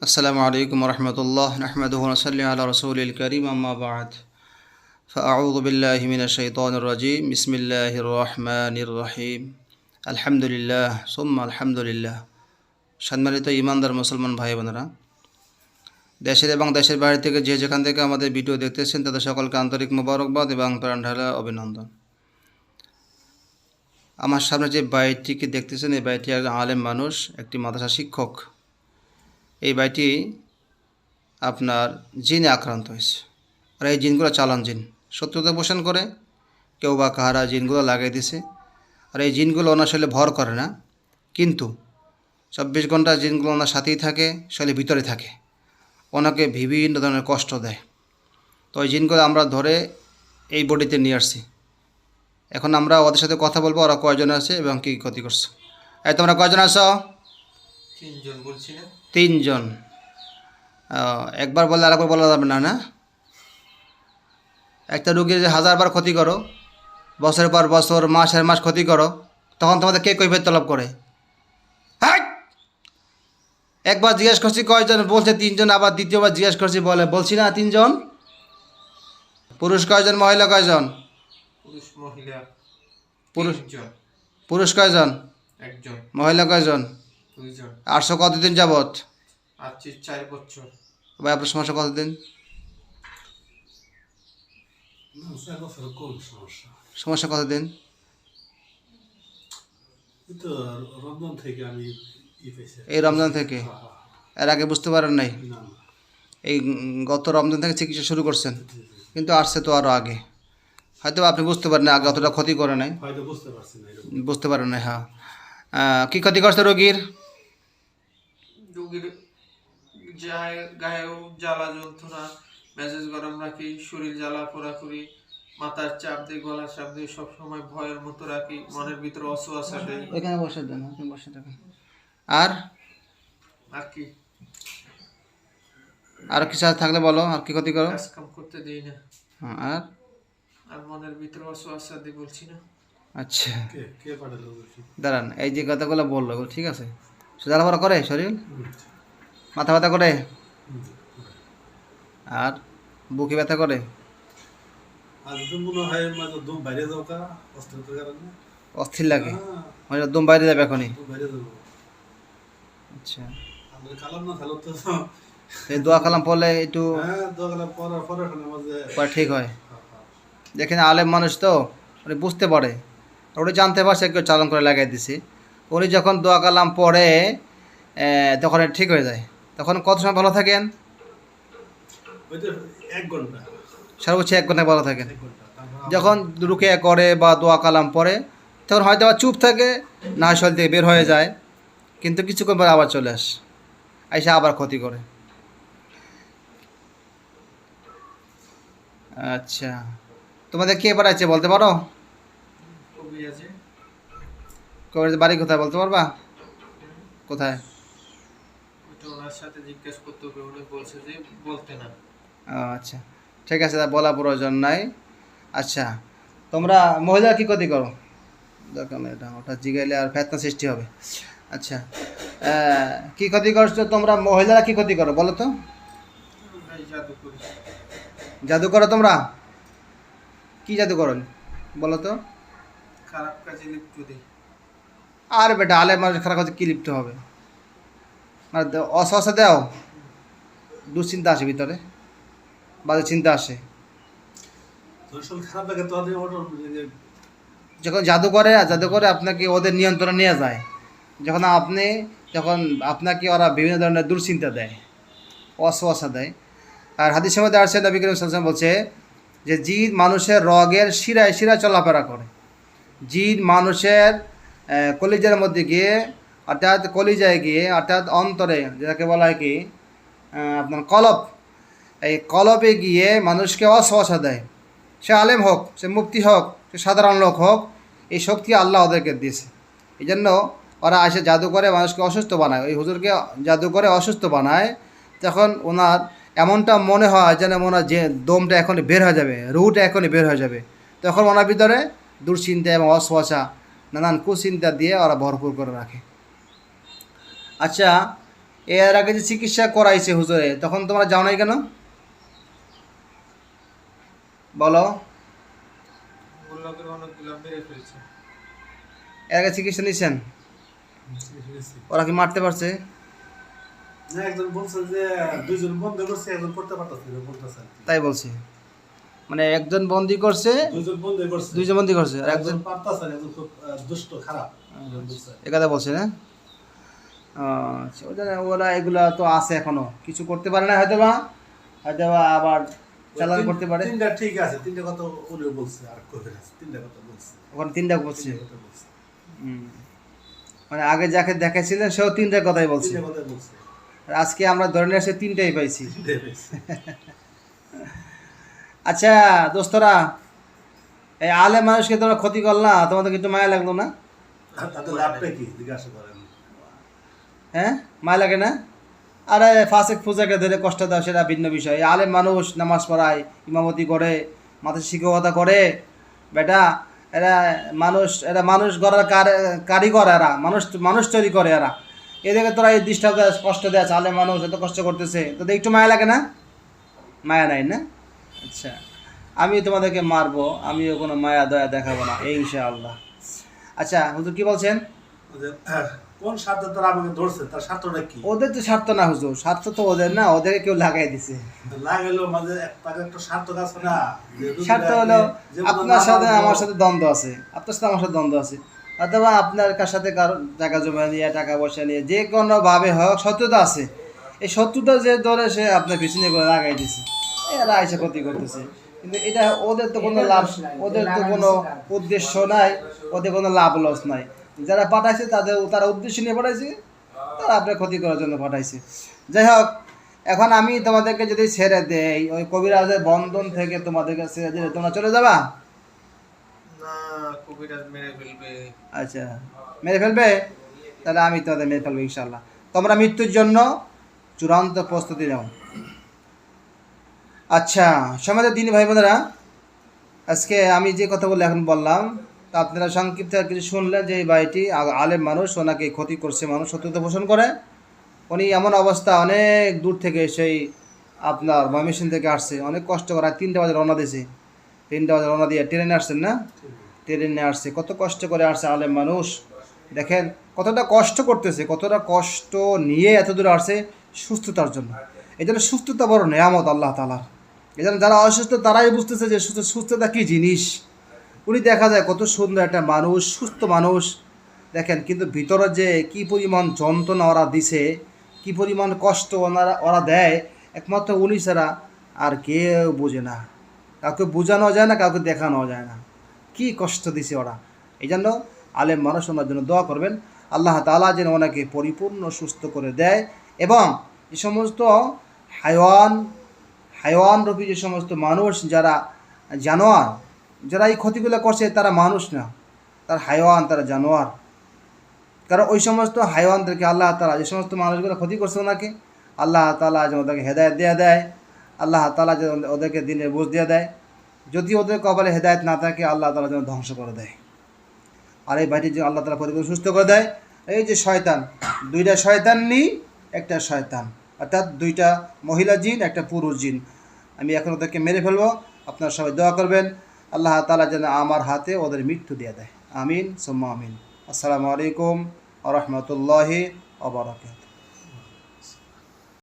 السلام عليكم ورحمة الله نحمده ونصلي على رسول الكريم أما بعد فأعوذ بالله من الشيطان الرجيم بسم الله الرحمن الرحيم الحمد لله ثم الحمد لله সম্মানিত ইমানদার মুসলমান ভাই বোনেরা দেশের এবং দেশের বাইরে থেকে যে যেখান থেকে আমাদের ভিডিও দেখতেছেন তাদের সকলকে আন্তরিক মোবারকবাদ এবং প্রাণ ঢালা অভিনন্দন আমার সামনে যে বাইটিকে দেখতেছেন এই বাইটি একজন আলেম মানুষ একটি মাদ্রাসা শিক্ষক এই বাইটি আপনার জিনে আক্রান্ত হয়েছে। আর এই জিনগুলো চালান জিন। শত্রুতা পোষণ করে, কেউ বা কাহারা জিনগুলো লাগাই দিছে। আর এই জিনগুলো ওনার শরীরে ভর করে না। কিন্তু চব্বিশ ঘণ্টা জিনগুলো ওনার সাথেই থাকে, শরীরের ভিতরে থাকে। ওনাকে বিভিন্ন ধরনের কষ্ট দেয়। তো ওই জিনগুলো আমরা ধরে এই বডিতে নিয়ে আসছি। এখন আমরা ওদের সাথে কথা বলব, ওরা কয়জন আছে এবং কী ক্ষতি করছে। এই তোমরা কয়জন আছো? তিনজন বলছি না তিনজন। একবার বললে আরেকবার বলা যাবে না না? একটা রুগীর যে হাজারবার ক্ষতি করো বছরের পর বছর মাসের মাস ক্ষতি করো তখন তোমাদের কে কৈফের তলব করে! একবার জিজ্ঞেস করছি কয়জন বলছে তিনজন আবার দ্বিতীয়বার জিজ্ঞেস করছি বলে বলছি না তিনজন। পুরুষ কয়জন মহিলা কয়জন? পুরুষ মহিলা পুরুষ পুরুষ কয়জন? একজন। মহিলা কয়জন? আটশো কতদিন যাবত আছি চার বছর। ভাই আপনার সমস্যা কতদিন? সমস্যা সমস্যা? কতদিন? এই রমজান থেকে রমজান থেকে? এর আগে বুঝতে পারেন নাই? এই গত রমজান থেকে চিকিৎসা শুরু করছেন? কিন্তু আসছে তো আরও আগে। হয়তো আপনি বুঝতে পারেন আগে অতটা ক্ষতি করে নাই। বুঝতে পারছি না এরকম। বুঝতে পারেন না হ্যাঁ। কি ক্ষতি করছে রোগীর? রোগীর যায় গায়েও জ্বালা যন্ত্রণা মেজাজ গরম রাখি শরীর জ্বালা পোড়া করি মাথার চাপ দিয়ে গলার চাপ দিয়ে সবসময় ভয়ের মতো রাখি মনের ভিতরে অসুয়াশা দেয় ওইখানে বসে দেন আপনি বসে থাকেন। আর? আর কি? আর কিছু আর থাকলে বলো আর কি ক্ষতি করো? কাজ কাম করতে দিই না। হ্যাঁ, আর? আর মনের ভিতরে অসুয়াশা দিয়ে বলছি না। আচ্ছা। কে কে পাঠালো বলছি? দাঁড়ান এই যে কথাগুলো বলল ঠিক আছে? সুদালা পড়া করে শরীর মাথা ব্যথা করে? আর বুকে ব্যথা করে? মনে দম অস্থির লাগে। মানে একদম বাইরে যাবে এখনই। দম আচ্ছা দোয়া কালাম পড়লে একটু ঠিক হয়। দেখেন আলেম মানুষ তো উনি বুঝতে পারে। ওটা জানতে পারছে কেউ চালন করে লাগাই দিছে। উনি যখন দোয়া কালাম পড়ে তখন ঠিক হয়ে যায়। তখন কত সময় ভালো থাকেন? এক ঘণ্টা। সর্বোচ্চ এক ঘন্টায় ভালো থাকেন। ঘণ্টা যখন রুকে করে বা দোয়া কালাম পড়ে তখন হয়তো আবার চুপ থাকে না শরীর থেকে বের হয়ে যায় কিন্তু কিছুক্ষণ পরে আবার চলে আসে এসে আবার ক্ষতি করে। আচ্ছা। তোমাদের কে পাঠাচ্ছে বলতে পারো? আছে। কবে বাড়ি কোথায় বলতে পারবা? কোথায়? আচ্ছা। ঠিক আছে বলা প্রয়োজন নাই। আচ্ছা তোমরা মহিলা কি ক্ষতি করো? দরকার নেই এটা ওটা জিগাইলে আর ফেতনা সৃষ্টি হবে। আচ্ছা কি ক্ষতি করছ? তোমরা মহিলারা কি ক্ষতি করো বলো তো। জাদু জাদু করো তোমরা? কি জাদু করো? বলো তো। খারাপ কাজে লিপ্ত দিই। আর বেটা আলে মানুষ খারাপ কাজে কি লিপ্ত হবে? মানে অসহসা দাও। দুশ্চিন্তা আসে ভিতরে। বাজে চিন্তা আসে। যখন জাদু করে আর জাদু করে আপনাকে ওদের নিয়ন্ত্রণে নিয়ে যায় যখন আপনি যখন আপনাকে ওরা বিভিন্ন ধরনের দুশ্চিন্তা দেয় অসহসা দেয়। আর হাদিস মধ্যে আসছে নবী করিম সাল্লাম বলছে যে জিন মানুষের রগের শিরায় শিরায় চলাফেরা করে। জিন মানুষের কলিজার মধ্যে গিয়ে, অর্থাৎ কলিজায় গিয়ে, অর্থাৎ অন্তরে, যেটাকে বলা হয় কি আপনার কলপ এই কলপে গিয়ে মানুষকে অসহসা দেয়। সে আলেম হোক, সে মুক্তি হোক, সে সাধারণ লোক হোক, এই শক্তি আল্লাহ ওদেরকে দিয়েছে। এই জন্য ওরা এসে জাদু করে, মানুষকে অসুস্থ বানায়। ওই হুজুরকে জাদু করে অসুস্থ বানায়, তখন ওনার এমনটা মনে হয় যেন হয় যে দমটা এখনই বের হয়ে যাবে রুটা এখনই বের হয়ে যাবে। তখন ওনার ভিতরে দুশ্চিন্তা এবং অশ্বাসা নানান কুচিন্তা দিয়ে ওরা ভরপুর করে রাখে। আচ্ছা এর আগে যে চিকিৎসা করাইছে হুজুরে তখন তোমরা যাও নাই কেন? বলো। এর আগে চিকিৎসা নিছেন? ওরা কি মারতে পারছে? তাই বলছি। মানে একজন বন্দি করছে দুইজন করছে। দুইজন বন্দি করছে আর একজন দুষ্ট খারাপ। কথা বলছে না? আচ্ছা ওরা এগুলা তো আছে এখনও। কিছু করতে পারে না হয়তো বা হয়তো বা আবার চালান করতে পারে। তিনটা ঠিক আছে তিনটা কথা উনি বলছে আর আছে তিনটা কথা বলছে। ওখানে তিনটা বলছে। মানে আগে যাকে দেখেছিলেন সেও তিনটা কথাই বলছে। আজকে আমরা ধরে নিয়ে তিনটাই পাইছি। আচ্ছা দোস্তরা, এই আলে মানুষকে তোমরা ক্ষতি করলা, তোমাদের একটু মায়া লাগল না? হ্যাঁ? মায়া লাগে না? আরে, ফাসেক ফুজাকে ধরে কষ্ট দাও, সেটা ভিন্ন বিষয়। আলেম মানুষ নামাজ পড়ায়, ইমামতি করে মাথায় শিক্ষকতা করে। বেটা, এরা মানুষ এরা মানুষ গড়ার কার- কারিগর এরা, মানুষ মানুষ তৈরি করে এরা। এদেরকে তোরা এই ডিস্টার্ব কষ্ট দেয় আলেম মানুষ এত কষ্ট করতেছে। তোদের একটু মায়া লাগে না? মায়া নাই না? আচ্ছা আমি তোমাদেরকে মারবো আমিও কোনো মায়া দয়া দেখাবো না এই ইনশাআল্লাহ। আচ্ছা হুজুর কি বলছেন? কোন স্বার্থ তারা আমাকে ধরছে? তার স্বার্থটা কি? ওদের তো স্বার্থ না হুজুর। স্বার্থ তো ওদের না ওদেরকে কেউ লাগাই দিছে। লাগাইলো মাঝে এক- একটা স্বার্থ আছে না? স্বার্থ হলো আপনার সাথে আমার সাথে দ্বন্দ্ব আছে। আপনার সাথে আমার সাথে দ্বন্দ্ব আছে। অথবা আপনার কার সাথে কারও টাকা জমা নিয়ে টাকা পয়সা নিয়ে যে কোনো ভাবে হোক শত্রুতা আছে। এই শত্রুতা যে ধরে সে আপনার পিছনে করে লাগাই দিছে। এরা এসে ক্ষতি করতেছে। কিন্তু এটা ওদের তো কোনো লাভ ওদের তো কোনো উদ্দেশ্য নাই ওদের কোনো লাভ লস নাই। যারা পাঠাইছে তাদের তারা উদ্দেশ্য নিয়ে পাঠাইছে তারা আপনার ক্ষতি করার জন্য পাঠাইছে। যাই হোক এখন আমি তোমাদেরকে যদি ছেড়ে দেই ওই কবিরাজের বন্ধন থেকে তোমাদেরকে ছেড়ে দিলে তোমরা চলে যাবা? আচ্ছা মেরে ফেলবে? তাহলে আমি তোমাদের মেরে ফেলব ইনশাল্লাহ তোমরা মৃত্যুর জন্য চূড়ান্ত প্রস্তুতি নাও। আচ্ছা সমাজের দিনী ভাই বোনেরা আজকে আমি যে কথাগুলো এখন বললাম, তা আপনারা সংক্ষিপ্ত আর কিছু শুনলেন যে এই আ- আলেম মানুষ, ওনাকে ক্ষতি করছে মানুষ সত্যতা পোষণ করে। উনি এমন অবস্থা অনেক দূর থেকে সেই আপনার ময়মনসিং থেকে আসছে, অনেক কষ্ট করে তিনটা বাজে রওনা দিয়েছে। তিনটা বাজে রওনা দিয়ে ট্রেনে আসছেন না? ট্রেনে আসছে, কত কষ্ট করে আসছে আলেম মানুষ। দেখেন, কতটা কষ্ট করতেছে, কতটা কষ্ট নিয়ে এত দূরে আসছে সুস্থতার জন্য। এই জন্য সুস্থতা বড় নেয়ামত আল্লাহ তালার এই জন্য যারা অসুস্থ, তারাই বুঝতেছে যে সুস্থ সুস্থতা কী জিনিস। উনি দেখা যায় কত সুন্দর একটা মানুষ, সুস্থ মানুষ। দেখেন, কিন্তু ভিতরে যে কি পরিমাণ যন্ত্রণা ওরা দিছে, কি পরিমাণ কষ্ট ওনারা ওরা দেয়, একমাত্র উনি ছাড়া আর কেউ বোঝে না। কাউকে বোঝানো যায় না, কাউকে দেখানো যায় না। কি কষ্ট দিছে ওরা। এই জন্য আলেম মানুষ, ওনার জন্য দোয়া করবেন। আল্লাহ তালা যেন ওনাকে পরিপূর্ণ সুস্থ করে দেয় এবং যে সমস্ত হাইওয়ান হাইওয়ান রূপী যে সমস্ত মানুষ যারা জানোয়ার, যারা এই ক্ষতিগুলো করছে, তারা মানুষ না। তারা হাইওয়ান তারা জানোয়ার। কারণ ওই সমস্ত হাইওয়ানদেরকে আল্লাহ তালা যে সমস্ত মানুষগুলো ক্ষতি করছে ওনাকে, আল্লাহ তালা যেন ওদেরকে হেদায়ত দেওয়া দেয়, আল্লাহ তালা যেন ওদেরকে দিনের বোঝ দিয়ে দেয়। যদি ওদের কপালে হেদায়ত না থাকে, আল্লাহ তালা যেন ধ্বংস করে দেয়। আর এই বাড়িটি যে আল্লাহ তালা পরিবার সুস্থ করে দেয়। এই যে শয়তান, দুইটা শয়তান নেই একটা শয়তান। অর্থাৎ দুইটা মহিলা জিন, একটা পুরুষ জিন। আমি এখন ওদেরকে মেরে ফেলব। আপনারা সবাই দোয়া করবেন। আল্লাহ তালা যেন আমার হাতে ওদের মৃত্যু দিয়ে দেয়। আমিন, সোম্মা আমিন। আসসালামু আলাইকুম আ রহমতুল্লাহি আবরাকাত